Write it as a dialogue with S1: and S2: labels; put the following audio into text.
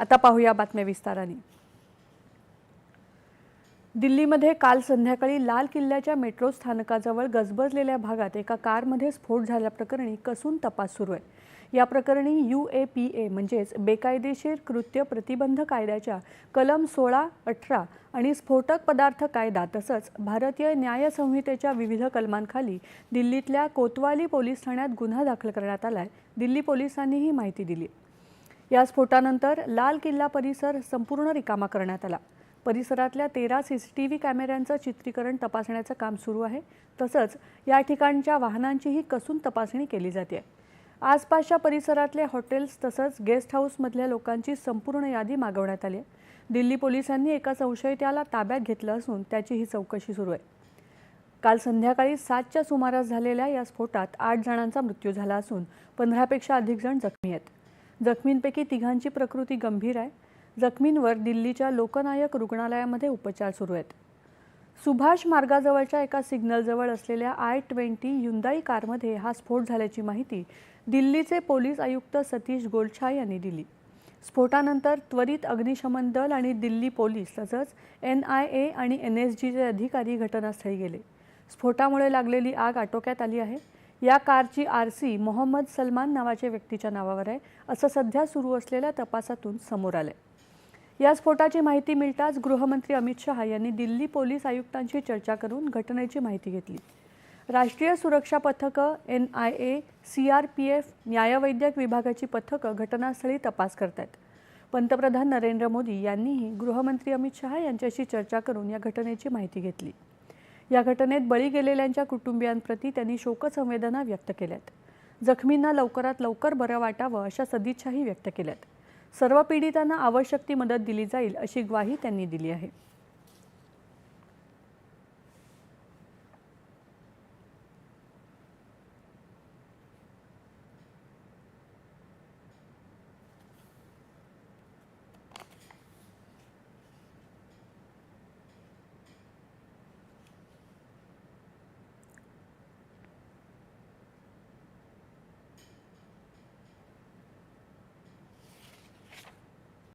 S1: आता पाहूया बातम्या विस्ताराने. दिल्लीमध्ये काल संध्याकाळी लाल किल्ल्याच्या मेट्रो स्थानकाजवळ गजबजलेल्या भागात एका कारमध्ये स्फोट झाल्याप्रकरणी कसून तपास सुरू आहे. या प्रकरणी यू ए पी ए म्हणजेच बेकायदेशीर कृत्य प्रतिबंध कायद्याच्या कलम सोळा अठरा आणि स्फोटक पदार्थ कायदा तसंच भारतीय न्याय संहितेच्या विविध कलमांखाली दिल्लीतल्या कोतवाली पोलीस ठाण्यात गुन्हा दाखल करण्यात आलाय. दिल्ली पोलिसांनी ही माहिती दिली या स्फोटानंतर लाल किल्ला परिसर संपूर्ण रिकामा करण्यात आला. परिसरातल्या तेरा सी सी टी व्ही कॅमेऱ्यांचं चित्रीकरण तपासण्याचं काम सुरू आहे. तसंच या ठिकाणच्या वाहनांचीही कसून तपासणी केली जाते. आसपासच्या परिसरातले हॉटेल्स तसंच गेस्ट हाऊसमधल्या लोकांची संपूर्ण यादी मागवण्यात आली आहे. दिल्ली पोलिसांनी एका संशयिताला ताब्यात घेतलं असून त्याची ही चौकशी सुरू आहे. काल संध्याकाळी सातच्या सुमारास झालेल्या या स्फोटात आठ जणांचा मृत्यू झाला असून पंधरापेक्षा अधिक जण जखमी आहेत. जखमींपैकी तिघांची प्रकृती गंभीर आहे. जखमींवर दिल्लीच्या लोकनायक रुग्णालयामध्ये उपचार सुरू आहेत. सुभाष मार्गाजवळच्या एका सिग्नलजवळ असलेल्या आय ट्वेंटी युंदाई कारमध्ये हा स्फोट झाल्याची माहिती दिल्लीचे पोलीस आयुक्त सतीश गोलछा यांनी दिली. स्फोटानंतर त्वरित अग्निशमन दल आणि दिल्ली पोलीस तसंच एन आय ए आणि एन एस जीचे अधिकारी घटनास्थळी गेले. स्फोटामुळे लागलेली आग आटोक्यात आली आहे. या कारची आर सी मोहम्मद सलमान नावाच्या व्यक्तीच्या नावावर आहे असं सध्या सुरू असलेल्या तपासातून समोर आलंय. या स्फोटाची माहिती मिळताच गृहमंत्री अमित शहा यांनी दिल्ली पोलीस आयुक्तांशी चर्चा करून घटनेची माहिती घेतली. राष्ट्रीय सुरक्षा पथकं N I A C R P F न्यायवैद्यक विभागाची पथकं घटनास्थळी तपास करत आहेत पंतप्रधान नरेंद्र मोदी यांनीही गृहमंत्री अमित शहा यांच्याशी चर्चा करून या घटनेची माहिती घेतली. या घटनेत बळी गेलेल्यांच्या कुटुंबियांप्रती त्यांनी शोकसंवेदना व्यक्त केल्यात. जखमींना लवकरात लवकर बरं वाटावं अशा सदिच्छाही व्यक्त केल्यात. सर्व पीडितांना आवश्यक ती मदत दिली जाईल अशी ग्वाही त्यांनी दिली आहे.